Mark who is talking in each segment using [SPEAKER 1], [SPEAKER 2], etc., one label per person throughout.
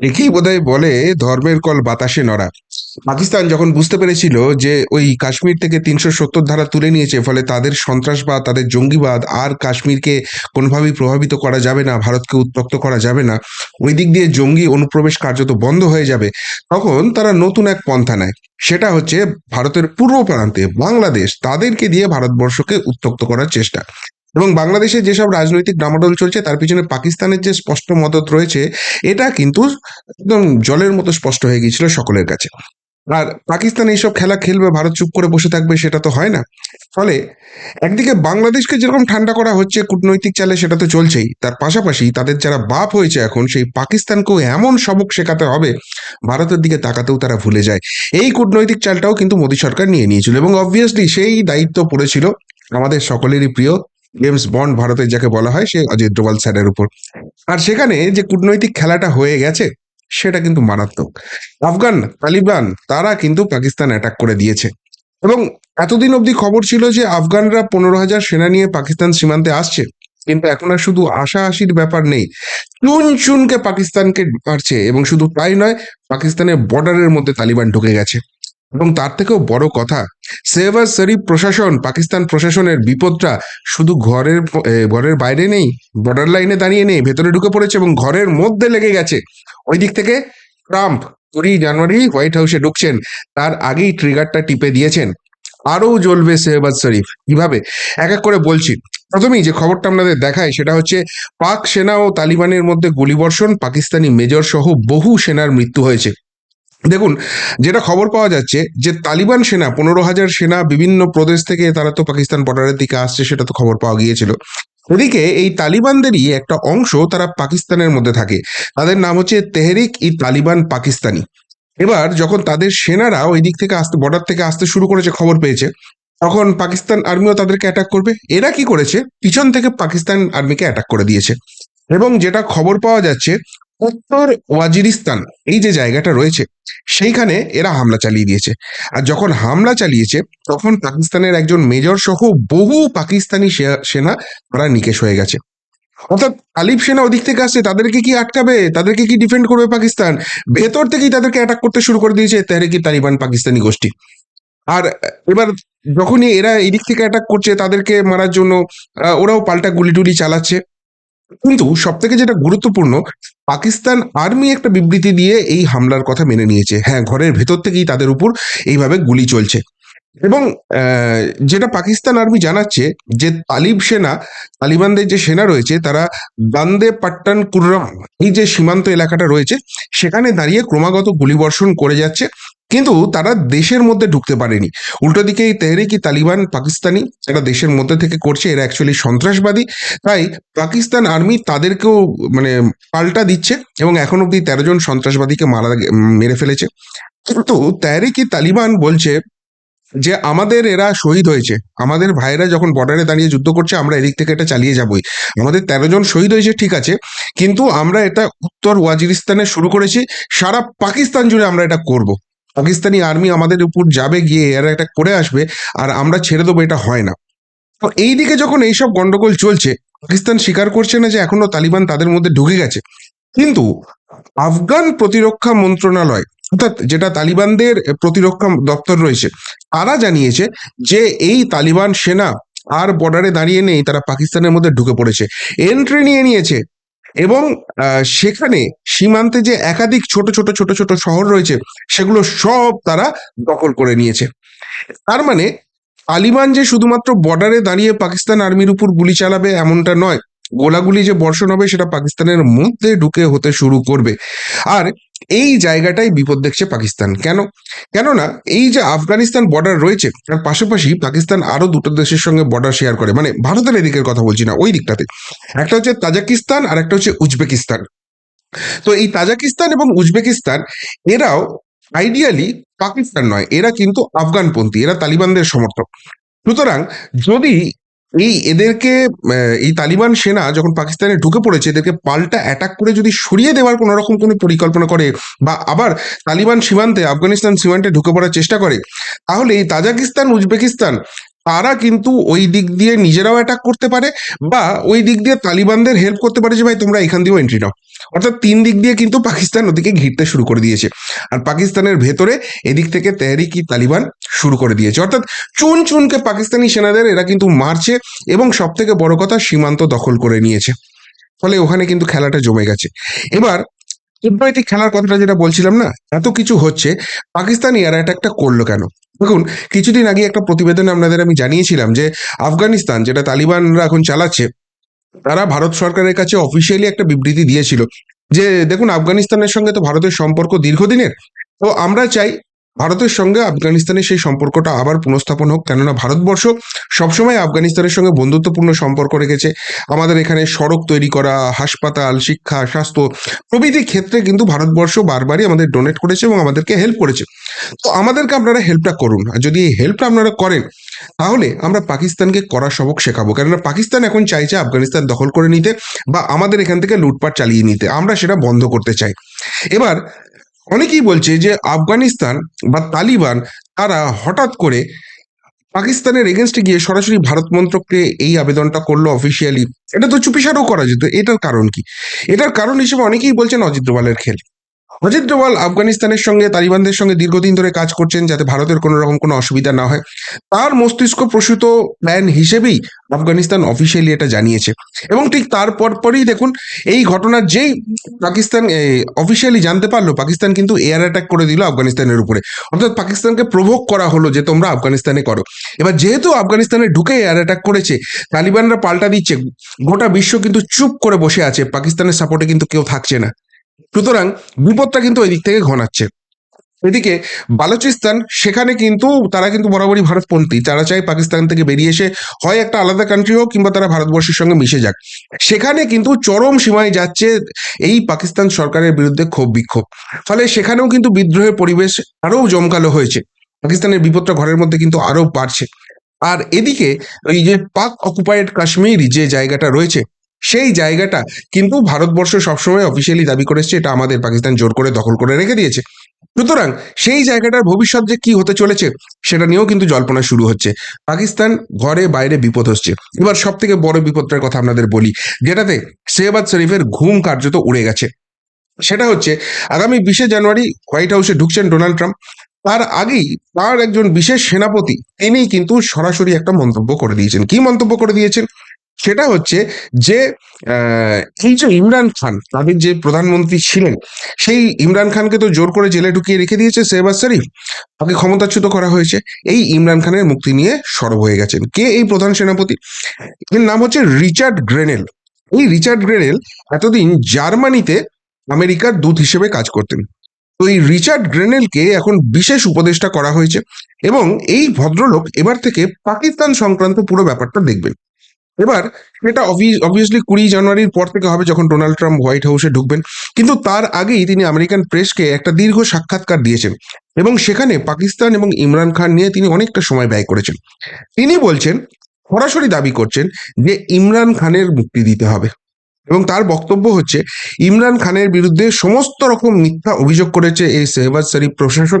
[SPEAKER 1] একেই বোধহয় বলে ধর্মের কল বাতাসে নড়া। পাকিস্তান যখন বুঝতে পেরেছিল যে ওই কাশ্মীর থেকে তিনশো সত্তর ধারা তুলে নিয়েছে, ফলে তাদের সন্ত্রাসবাদ, তাদের জঙ্গিবাদ আর কাশ্মীরকে কোনোভাবেই প্রভাবিত করা যাবে না, ভারতকে উত্তক্ত করা যাবে না, ওই দিক দিয়ে জঙ্গি অনুপ্রবেশ কার্যত বন্ধ হয়ে যাবে, তখন তারা নতুন এক পন্থা নেয়। সেটা হচ্ছে ভারতের পূর্ব প্রান্তে বাংলাদেশ, তাদেরকে দিয়ে ভারতবর্ষকে উত্তক্ত করার চেষ্টা। এবং বাংলাদেশে যেসব রাজনৈতিক ডামাডোল চলছে, তার পিছনে পাকিস্তানের যে স্পষ্ট মদত রয়েছে, এটা কিন্তু একদম জলের মতো স্পষ্ট হয়ে গিয়েছিল সকলের কাছে। আর পাকিস্তান এইসব খেলা খেলবে, ভারত চুপ করে বসে থাকবে, সেটা তো হয় না। ফলে একদিকে বাংলাদেশকে যেরকম ঠান্ডা করা হচ্ছে, কূটনৈতিক চালে সেটা তো চলছেই। তার পাশাপাশি তাদের যারা বাপ হয়েছে এখন, সেই পাকিস্তানকেও এমন সবক শেখাতে হবে, ভারতের দিকে তাকাতেও তারা ভুলে যায়। এই কূটনৈতিক চালটাও কিন্তু মোদী সরকার নিয়ে নিয়েছিল এবং অবভিয়াসলি সেই দায়িত্ব পড়েছিল আমাদের সকলেরই প্রিয় জেমস বন্ড ভারতের যাকে বলা হয়, সে অজিত ডোভাল স্যারের উপর। আর সেখানে যে কূটনৈতিক খেলাটা হয়ে গেছে, সেটা কিন্তু মারাত্মক। আফগান, তালিবান, তারা কিন্তু পাকিস্তান অ্যাটাক করে দিয়েছে। এবং এতদিন অবধি খবর ছিল যে আফগানরা পনেরো হাজার সেনা নিয়ে পাকিস্তান সীমান্তে আসছে। কিন্তু এখন আর শুধু আশা আশির ব্যাপার নেই। চুন চুনকে পাকিস্তানকে মারছে এবং শুধু তাই নয়, পাকিস্তানের বর্ডারের মধ্যে তালিবান ঢুকে গেছে। এবং তার থেকেও বড় কথা সেভার শরীফ প্রশাসন, পাকিস্তান প্রশাসনের বিপদটা শুধু ঘরের ঘরের বাইরে নেই বর্ডার লাইনে দাঁড়িয়ে নেই, ভেতরে ঢুকে পড়েছে এবং ঘরের মধ্যে লেগে গেছে। ওই দিক থেকে ট্রাম্প কুড়ি জানুয়ারি হোয়াইট হাউসে ঢুকছেন, তার আগেই ট্রিগারটা টিপে দিয়েছেন। আরও জ্বলবে সেহবাজ শরীফ। কীভাবে? এক এক করে বলছি। প্রথমেই যে খবরটা আপনাদের দেখায় সেটা হচ্ছে পাক সেনা ও তালিবানের মধ্যে গুলিবর্ষণ, পাকিস্তানি মেজর সহ বহু সেনার মৃত্যু হয়েছে। দেখুন, যেটা খবর পাওয়া যাচ্ছে যে তালিবান সেনা, পনেরো হাজার সেনা বিভিন্ন প্রদেশ থেকে তারা তো পাকিস্তান বর্ডারের দিকে আসছে, সেটা তো খবর পাওয়া গিয়েছিল। ওদিকে এই তালিবানদেরই একটা অংশ তারা পাকিস্তানের মধ্যে থাকে। তাদের নাম হচ্ছে তেহরিক ই তালিবান পাকিস্তানি। এবার যখন তাদের সেনারা ওই দিক থেকে আসতে বর্ডার থেকে আসতে শুরু করেছে, খবর পেয়েছে, তখন পাকিস্তান আর্মিও তাদেরকে অ্যাটাক করবে। এরা কি করেছে? পিছন থেকে পাকিস্তান আর্মিকে অ্যাটাক করে দিয়েছে। এবং যেটা খবর পাওয়া যাচ্ছে উত্তর ওয়াজিরিস্তান, এই যে জায়গাটা রয়েছে, সেইখানে এরা হামলা চালিয়ে দিয়েছে। আর যখন হামলা চালিয়েছে, তখন পাকিস্তানের একজন মেজর সহ বহু পাকিস্তানি সেনা তারা নিকেশ হয়ে গেছে। অর্থাৎ তালিব সেনা ওদিক থেকে আসছে, তাদেরকে কি আটকাবে? তাদেরকে কি ডিফেন্ড করবে পাকিস্তান? ভেতর থেকেই তাদেরকে অ্যাটাক করতে শুরু করে দিয়েছে তেহরিকি তালিবান পাকিস্তানি গোষ্ঠী। আর এবার যখনই এরা এদিক থেকে অ্যাটাক করছে, তাদেরকে মারার জন্য ওরাও পাল্টা গুলি টুলি চালাচ্ছে। কিন্তু সব থেকে যেটা গুরুত্বপূর্ণ, পাকিস্তান আর্মি একটা বিবৃতি দিয়ে এই হামলার কথা মেনে নিয়েছে। হ্যাঁ ঘরের ভেতর থেকেই তাদের উপর এইভাবে গুলি চলছে। এবং যেটা পাকিস্তান আর্মি জানাচ্ছে যে তালিব সেনা, তালিবানদের যে সেনা রয়েছে, তারা বান্দে পাট্টান কুররাম এই যে সীমান্ত এলাকাটা রয়েছে, সেখানে দাঁড়িয়ে ক্রমাগত গুলিবর্ষণ করে যাচ্ছে। কিন্তু তারা দেশের মধ্যে ঢুকতে পারেনি। উল্টো দিকে এই তেহরিকি তালিবান, পাকিস্তানি এরা দেশের মধ্যে থেকে করছে, এরা অ্যাকচুয়ালি সন্ত্রাসবাদী। তাই পাকিস্তান আর্মি তাদেরকেও মানে পাল্টা দিচ্ছে এবং এখন অব্দি তেরো জন সন্ত্রাসবাদীকে মারা মেরে ফেলেছে। কিন্তু তেহরিকি তালিবান বলছে যে আমাদের এরা শহীদ হয়েছে। আমাদের ভাইয়েরা যখন বর্ডারে দাঁড়িয়ে যুদ্ধ করছে, আমরা এদিক থেকে এটা চালিয়ে যাবই। আমাদের তেরো জন শহীদ হয়েছে, ঠিক আছে, কিন্তু আমরা এটা উত্তর ওয়াজিরিস্তানে শুরু করেছি। সারা পাকিস্তান জুড়ে আমরা এটা করব। পাকিস্তানি আর্মি আমাদের উপর যাবে গিয়ে, এরা এটা করে আসবে, আর আমরা ছেড়ে দেবো, এটা হয় না। তো এই দিকে যখন এইসব গন্ডগোল চলছে, পাকিস্তান স্বীকার করছে না যে এখনও তালিবান তাদের মধ্যে ঢুকে গেছে। কিন্তু আফগান প্রতিরক্ষা মন্ত্রণালয়, অর্থাৎ যেটা তালিবানদের প্রতিরক্ষা দপ্তর রয়েছে, তারা জানিয়েছে যে এই তালিবান সেনা আর বর্ডারে দাঁড়িয়ে নেই, তারা পাকিস্তানের মধ্যে ঢুকে পড়েছে। এন্ট্রি নিয়ে নিয়েছে এবং সেখানে সীমান্তে যে একাধিক ছোট ছোট ছোট ছোট শহর রয়েছে, সেগুলো সব তারা দখল করে নিয়েছে। তার মানে তালিবান যে শুধুমাত্র বর্ডারে দাঁড়িয়ে পাকিস্তান আর্মির উপর গুলি চালাবে এমনটা নয়। গোলাগুলি যে বর্ষণ হবে সেটা পাকিস্তানের মধ্যে ঢুকে হতে শুরু করবে। আর এই জায়গাটাই বিপদ দেখছে পাকিস্তান। কেন? কেননা এই যে আফগানিস্তান বর্ডার রয়েছে, তার পাশাপাশি পাকিস্তান আরও দুটো দেশের সঙ্গে বর্ডার শেয়ার করে। মানে ভারতের এদিকের কথা বলছি না, ওই দিকটাতে। একটা হচ্ছে তাজাকিস্তান আর একটা হচ্ছে উজবেকিস্তান। তো এই তাজাকিস্তান এবং উজবেকিস্তান, এরাও আইডিয়ালি পাকিস্তান নয়, এরা কিন্তু আফগানপন্থী, এরা তালিবানদের সমর্থক। সুতরাং যদি এই এদেরকে এই তালিবান সেনা যখন পাকিস্তানে ঢুকে পড়েছে, এদেরকে পাল্টা অ্যাটাক করে যদি সরিয়ে দেওয়ার কোনো রকম কোনো পরিকল্পনা করে, বা আবার তালিবান সীমান্তে, আফগানিস্তান সীমান্তে ঢুকে পড়ার চেষ্টা করে, তাহলে এই তাজাকিস্তান, উজবেকিস্তান তারা কিন্তু ওই দিক দিয়ে নিজেরাও অ্যাটাক করতে পারে বা ওই দিক দিয়ে তালিবানদের হেল্প করতে পারে যে, ভাই, তোমরা এখান দিয়েও এন্ট্রি নাও। অর্থাৎ তিন দিক দিয়ে কিন্তু পাকিস্তান ওদিকে ঘিরতে শুরু করে দিয়েছে। আর পাকিস্তানের ভেতরে এদিক থেকে তেহরিকি তালিবান শুরু করে দিয়েছে। অর্থাৎ চুন চুনকে পাকিস্তানি সেনাদের এরা কিন্তু মারছে এবং সব থেকে বড় কথা সীমান্ত দখল করে নিয়েছে। ফলে ওখানে কিন্তু খেলাটা জমে গেছে। এবার কূটনৈতিক খেলার কথাটা যেটা বলছিলাম না, এত কিছু হচ্ছে, পাকিস্তান এয়ার অ্যাটাকটা করল কেন? দেখুন, কিছুদিন আগে একটা প্রতিবেদনে আপনাদের আমি জানিয়েছিলাম যে আফগানিস্তান, যেটা তালিবানরা এখন চালাচ্ছে, তারা ভারত সরকারের কাছে অফিসিয়ালি একটা বিবৃতি দিয়েছিল যে, দেখুন, আফগানিস্তানের সঙ্গে তো ভারতের সম্পর্ক দীর্ঘদিনের, তো আমরা চাই ভারতের সঙ্গে আফগানিস্তানের সেই সম্পর্কটা আবার পুনঃস্থাপন হোক। কেননা ভারতবর্ষ সবসময় আফগানিস্তানের সঙ্গে বন্ধুত্বপূর্ণ সম্পর্ক রেখেছে। আমাদের এখানে সড়ক তৈরি করা, হাসপাতাল, শিক্ষা, স্বাস্থ্য প্রভৃতি ক্ষেত্রে কিন্তু ভারতবর্ষ বারবারই আমাদের ডোনেট করেছে এবং আমাদেরকে হেল্প করেছে। তো আমাদেরকে আপনারা হেল্পটা করুন। আর যদি এই হেল্পটা আপনারা করেন, তাহলে আমরা পাকিস্তানকে কড়া সবক শেখাবো। কেননা পাকিস্তান এখন চাইছে আফগানিস্তান দখল করে নিতে বা আমাদের এখান থেকে লুটপাট চালিয়ে নিতে। আমরা সেটা বন্ধ করতে চাই। এবার অনেকেই বলছে যে আফগানিস্তান বা তালিবান, তারা হঠাৎ করে পাকিস্তানের এগেনস্টে গিয়ে সরাসরি ভারত মন্ত্রককে এই আবেদনটা করল অফিসিয়ালি এটা তো চুপিসারও করা যেত, এটার কারণ কি? এটার কারণ হিসেবে অনেকেই বলছেন অজিত দোভালের খেল। অজিত ডোভাল আফগানিস্তানের সঙ্গে তালিবানদের সঙ্গে দীর্ঘদিন ধরে কাজ করছেন যাতে ভারতের কোনো রকম কোনো অসুবিধা না হয়। তার মস্তিষ্ক প্রসূত প্ল্যান হিসেবেই আফগানিস্তান অফিসিয়ালি এটা জানিয়েছে। এবং ঠিক তারপর পরেই দেখুন, এই ঘটনার যেই পাকিস্তান অফিসিয়ালি জানতে পারল, পাকিস্তান কিন্তু এয়ার অ্যাটাক করে দিল আফগানিস্তানের উপরে। অর্থাৎ পাকিস্তানকে প্রভোগ করা হলো যে তোমরা আফগানিস্তানে করো। এবার যেহেতু আফগানিস্তানে ঢুকে এয়ার অ্যাটাক করেছে, তালিবানরা পাল্টা দিচ্ছে, গোটা বিশ্ব কিন্তু চুপ করে বসে আছে, পাকিস্তানের সাপোর্টে কিন্তু কেউ থাকছে না। সুতরাং বিপদটা কিন্তু ওই দিক থেকে ঘনাচ্ছে। এদিকে বালুচিস্তান, সেখানে কিন্তু তারা কিন্তু বরাবরই ভারতপন্থী। তারা চায় পাকিস্তান থেকে বেরিয়ে এসে হয় একটা আলাদা কান্ট্রি হোক কিংবা তারা ভারতবর্ষের সঙ্গে মিশে যাক। সেখানে কিন্তু চরম সীমায় যাচ্ছে এই পাকিস্তান সরকারের বিরুদ্ধে ক্ষোভ বিক্ষোভ। ফলে সেখানেও কিন্তু বিদ্রোহের পরিবেশ আরও জমকালো হয়েছে। পাকিস্তানের বিপদটা ঘরের মধ্যে কিন্তু আরও বাড়ছে। আর এদিকে ওই যে পাক অকুপাইড কাশ্মীর যে জায়গাটা রয়েছে সেই জায়গাটা। কিন্তু ভারতবর্ষ সবসময় অফিসিয়ালি দাবি করেছে, এটা আমাদের পাকিস্তান জোর করে দখল করে রেখে দিয়েছে। সুতরাং সেই জায়গাটার ভবিষ্যৎ যে কি হতে চলেছে, সেটা নিয়েও কিন্তু জল্পনা শুরু হচ্ছে। পাকিস্তান ঘরে বাইরে বিপদ হচ্ছে। এবার সব থেকে বড় বিপদটার কথা আপনাদের বলি, যেটাতে শেহবাজ শরীফের ঘুম কার্যত উড়ে গেছে। সেটা হচ্ছে, আগামী বিশে জানুয়ারি হোয়াইট হাউসে ঢুকছেন ডোনাল্ড ট্রাম্প। তার আগেই তার একজন বিশেষ সেনাপতি তিনি কিন্তু সরাসরি একটা মন্তব্য করে দিয়েছেন। কি মন্তব্য করে দিয়েছেন? সেটা হচ্ছে যে এই যে ইমরান খান, তাদের যে প্রধানমন্ত্রী ছিলেন, সেই ইমরান খানকে তো জোর করে জেলে ঢুকিয়ে রেখে দিয়েছে শেহবাজ শরীফ। তাকে ক্ষমতাচ্যুত করা হয়েছে। এই ইমরান খানের মুক্তি নিয়ে সরব হয়ে গেছেন। কে এই প্রধান সেনাপতি? এর নাম হচ্ছে রিচার্ড গ্রেনেল। এই রিচার্ড গ্রেনেল এতদিন জার্মানিতে আমেরিকার দূত হিসেবে কাজ করতেন। তো এই রিচার্ড গ্রেনেলকে এখন বিশেষ উপদেষ্টা করা হয়েছে এবং এই ভদ্রলোক এবার থেকে পাকিস্তান সংক্রান্ত পুরো ব্যাপারটা দেখবেন। এবার এটা অবভিয়াসলি কুড়ি জানুয়ারির পর থেকে হবে যখন ডোনাল্ড ট্রাম্প হোয়াইট হাউসে ঢুকবেন। কিন্তু তার আগেই তিনি আমেরিকান প্রেসকে একটা দীর্ঘ সাক্ষাৎকার দিয়েছেন এবং সেখানে পাকিস্তান এবং ইমরান খান নিয়ে তিনি অনেকটা সময় ব্যয় করেছেন। তিনি বলছেন, সরাসরি দাবি করছেন যে ইমরান খানের মুক্তি দিতে হবে এবং তার বক্তব্য হচ্ছে, ইমরান খানের বিরুদ্ধে সমস্ত রকম মিথ্যা অভিযোগ করেছে এই শেহবাজ শরীফ প্রশাসন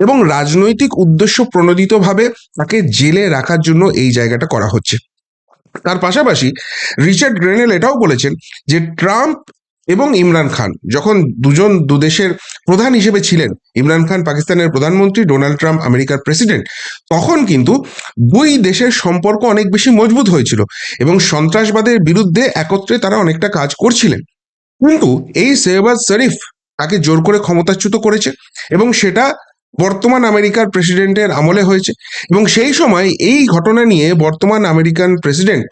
[SPEAKER 1] এবং রাজনৈতিক উদ্দেশ্য প্রণোদিতভাবে তাকে জেলে রাখার জন্য এই জায়গাটা করা হচ্ছে। তার পাশাপাশি রিচার্ড গ্রেনেল এটাও বলেছেন যে ট্রাম্প এবং ইমরান খান যখন দুজন দুদেশের প্রধান হিসেবে ছিলেন, ইমরান খান পাকিস্তানের প্রধানমন্ত্রী, ডোনাল্ড ট্রাম্প আমেরিকার প্রেসিডেন্ট, তখন কিন্তু দুই দেশের সম্পর্ক অনেক বেশি মজবুত হয়েছিল এবং সন্ত্রাসবাদের বিরুদ্ধে একত্রে তারা অনেকটা কাজ করছিলেন। কিন্তু এই শেহবাজ শরীফ তাকে জোর করে ক্ষমতাচ্যুত করেছে এবং সেটা বর্তমান আমেরিকার প্রেসিডেন্টের আমলে হয়েছে। এবং সেই সময় এই ঘটনা নিয়ে বর্তমান আমেরিকান প্রেসিডেন্ট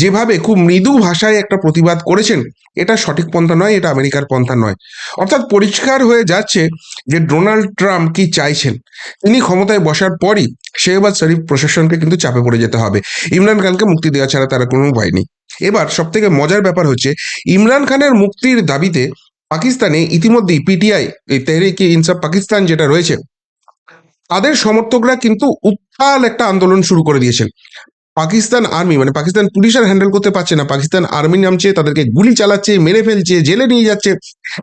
[SPEAKER 1] যেভাবে খুব মৃদু ভাষায় একটা প্রতিবাদ করেছেন, এটা সঠিক পন্থা নয়, এটা আমেরিকার পন্থা নয়। অর্থাৎ পরিষ্কার হয়ে যাচ্ছে যে ডোনাল্ড ট্রাম্প কি চাইছেন। তিনি ক্ষমতায় বসার পরই শেহবাজ শরীফ প্রশাসনকে কিন্তু চাপে পড়ে যেতে হবে। ইমরান খানকে মুক্তি দেওয়া ছাড়া তারা কোনো উপায় নেই। এবার সব থেকে মজার ব্যাপার হচ্ছে, ইমরান খানের মুক্তির দাবিতে পাকিস্তানে ইতিমধ্যেই পিটিআই তেহরিক ইনসাফ পাকিস্তান যেটা রয়েছে তাদের সমর্থকরা কিন্তু উত্তাল একটা আন্দোলন শুরু করে দিয়েছেন। পাকিস্তান আর্মি মানে পাকিস্তান পুলিশ আর হ্যান্ডেল করতে পারছে না। পাকিস্তান আর্মি নামছে, তাদেরকে গুলি চালাচ্ছে, মেরে ফেলছে, জেলে নিয়ে যাচ্ছে,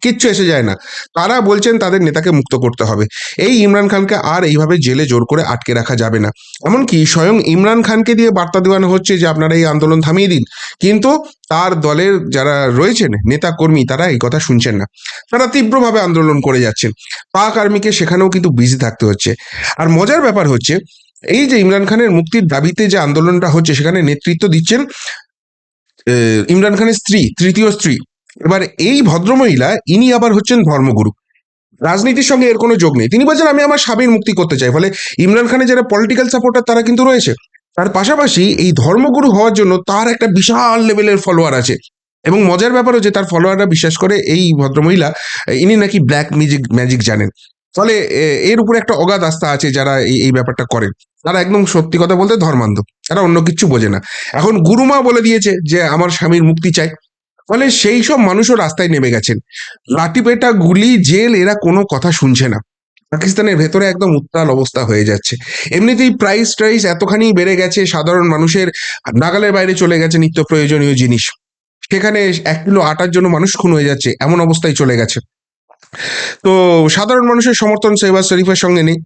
[SPEAKER 1] কিচ্ছু এসে যায় না। তারা বলছেন তাদের নেতাকে মুক্ত করতে হবে। এই ইমরান খানকে আর এইভাবে জেলে জোর করে আটকে রাখা যাবে না। এমনকি স্বয়ং ইমরান খানকে দিয়ে বার্তা দেওয়ানো হচ্ছে যে, আপনারা এই আন্দোলন থামিয়ে দিন। কিন্তু তার দলের যারা রয়েছেন নেতা কর্মী তারা এই কথা শুনছেন না। তারা তীব্রভাবে আন্দোলন করে যাচ্ছেন। পাক আর্মিকে সেখানেও কিন্তু বিজি থাকতে হচ্ছে। আর মজার ব্যাপার হচ্ছে এই যে ইমরান খানের মুক্তির দাবিতে যে আন্দোলনটা হচ্ছে, সেখানে নেতৃত্ব দিচ্ছেন ইমরান খানের স্ত্রী, তৃতীয় স্ত্রী। এবার এই ভদ্রমহিলা, ইনি আবার হচ্ছেন ধর্মগুরু। রাজনীতির সঙ্গে এর কোনো যোগ নেই। তিনি বলছেন, আমি আমার স্বামীর মুক্তি করতে চাই। ফলে ইমরান খানের যারা পলিটিক্যাল সাপোর্টার তারা কিন্তু রয়েছে। তার পাশাপাশি এই ধর্মগুরু হওয়ার জন্য তার একটা বিশাল লেভেলের ফলোয়ার আছে। এবং মজার ব্যাপার হচ্ছে, তার ফলোয়াররা বিশ্বাস করে এই ভদ্রমহিলা, ইনি নাকি ব্ল্যাক ম্যাজিক ম্যাজিক জানেন। ফলে এর উপরে একটা অগাধ আস্থা আছে যারা এই এই ব্যাপারটা করেন। তারা একদম সত্যি কথা বলতে ধর্মান্ধ। তারা অন্য কিছু বোঝে না। এখন গুরুমা বলে দিয়েছে যে, আমার স্বামীর মুক্তি চাই। ফলে সেই সব মানুষও রাস্তায় নেমে গেছেন। লাঠিপেটা গুলি, জেল, এরা কোনো কথা শুনছে না। পাকিস্তানের ভেতরে একদম উত্তাল অবস্থা হয়ে যাচ্ছে। এমনিতেই প্রাইস ট্রাইস এতখানি বেড়ে গেছে, সাধারণ মানুষের নাগালের বাইরে চলে গেছে নিত্য প্রয়োজনীয় জিনিস। সেখানে এক কিলো আটার জন্য মানুষ খুন হয়ে যাচ্ছে, এমন অবস্থায় চলে গেছে। তো সাধারণ মানুষের সমর্থন শেহবাজ শরীফের সঙ্গে নেই।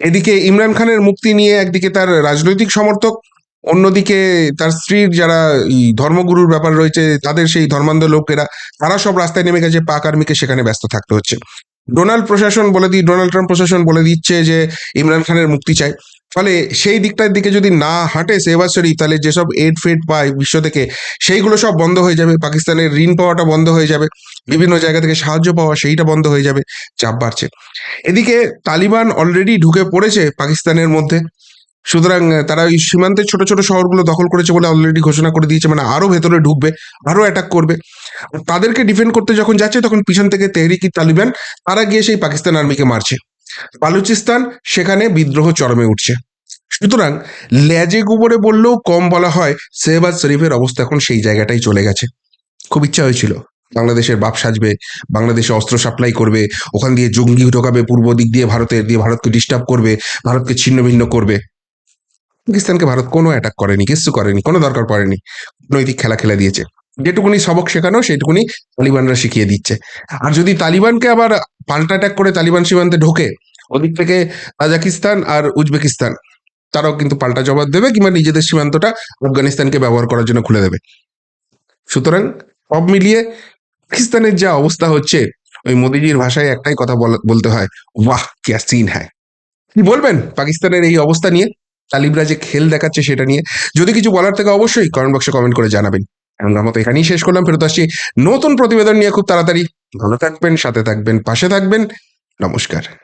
[SPEAKER 1] এদিকে ইমরান খানের মুক্তি নিয়ে একদিকে তার রাজনৈতিক সমর্থক, অন্যদিকে তার স্ত্রীর যারা ধর্মগুরুর ব্যাপার রয়েছে, তাদের সেই ধর্মান্ধ লোকেরা, তারা সব রাস্তায় নেমে গেছে, পাক আর্মিকে সেখানে ব্যস্ত থাকতে হচ্ছে। ডোনাল্ড প্রশাসন বলে দি, ডোনাল্ড ট্রাম্প প্রশাসন বলে দিচ্ছে যে ইমরান খানের মুক্তি চাই ফলে সেই দিকটার দিকে যদি না হাঁটে সেহবাজ শরীফ, তাহলে যেসব এড ফেড পায় বিশ্ব থেকে, সেইগুলো সব বন্ধ হয়ে যাবে। পাকিস্তানের ঋণ পাওয়াটা বন্ধ হয়ে যাবে। বিভিন্ন জায়গা থেকে সাহায্য পাওয়া সেইটা বন্ধ হয়ে যাবে, চাপ বাড়ছে। এদিকে তালিবান অলরেডি ঢুকে পড়েছে পাকিস্তানের মধ্যে। সুতরাং তারা ওই সীমান্তের ছোট ছোট শহরগুলো দখল করেছে বলে অলরেডি ঘোষণা করে দিয়েছে মানে আরও ভেতরে ঢুকবে, আরও অ্যাটাক করবে। তাদেরকে ডিফেন্ড করতে যখন যাচ্ছে, তখন পিছন থেকে তেহরিকি তালিবান, তারা গিয়ে সেই পাকিস্তান আর্মিকে মারছে। বালুচিস্তান সেখানে বিদ্রোহ চরমে উঠছে। সুতরাং ল্যাজে গোবরে বললেও কম বলা হয় শেহবাজ শরীফের অবস্থা এখন সেই জায়গাটাই চলে গেছে। খুব ইচ্ছা হয়েছিল, বাংলাদেশের বাপ সাজবে, বাংলাদেশে অস্ত্র সাপ্লাই করবে, ওখান দিয়ে জঙ্গি ঢোকাবে, পূর্ব দিক দিয়ে ভারতের দিয়ে ভারতকে ডিস্টার্ব করবে, ভারতকে ছিন্ন ভিন্ন করবে। পাকিস্তানকে ভারত কোনো অ্যাটাক করেনি কিছু করেনি, কোনো দরকার পড়েনি, নৈতিক খেলা খেলা দিয়েছে। যেটুকুনি সবক শেখানো, সেটুকুনি তালিবানরা শিখিয়ে দিচ্ছে। আর যদি তালিবানকে আবার পাল্টা অ্যাটাক করে তালিবান সীমান্তে ঢোকে ওদিক থেকে তাজাকিস্তান আর উজবেকিস্তান। তারাও কিন্তু পাল্টা জবাব দেবে কিংবা নিজেদের সীমান্তটা আফগানিস্তানকে ব্যবহার করার জন্য খুলে দেবে। সুতরাং সব মিলিয়ে পাকিস্তানের যা অবস্থা হচ্ছে, ওই মোদিজির ভাষায় একটাই কথা বলা- বলতে হয়, ওয়াহ, কিয়া সিন হ্যায়। কি বলবেন পাকিস্তানের এই অবস্থা নিয়ে? তালিবরা যে খেল দেখাচ্ছে সেটা নিয়ে? যদি কিছু বলার থেকে অবশ্যই কমেন্ট বক্সে কমেন্ট করে জানাবেন। আমরা মতো এখানেই শেষ করলাম, ফেরত আসছি নতুন প্রতিবেদন নিয়ে খুব তাড়াতাড়ি। ভালো থাকবেন, সাথে থাকবেন, পাশে থাকবেন। নমস্কার।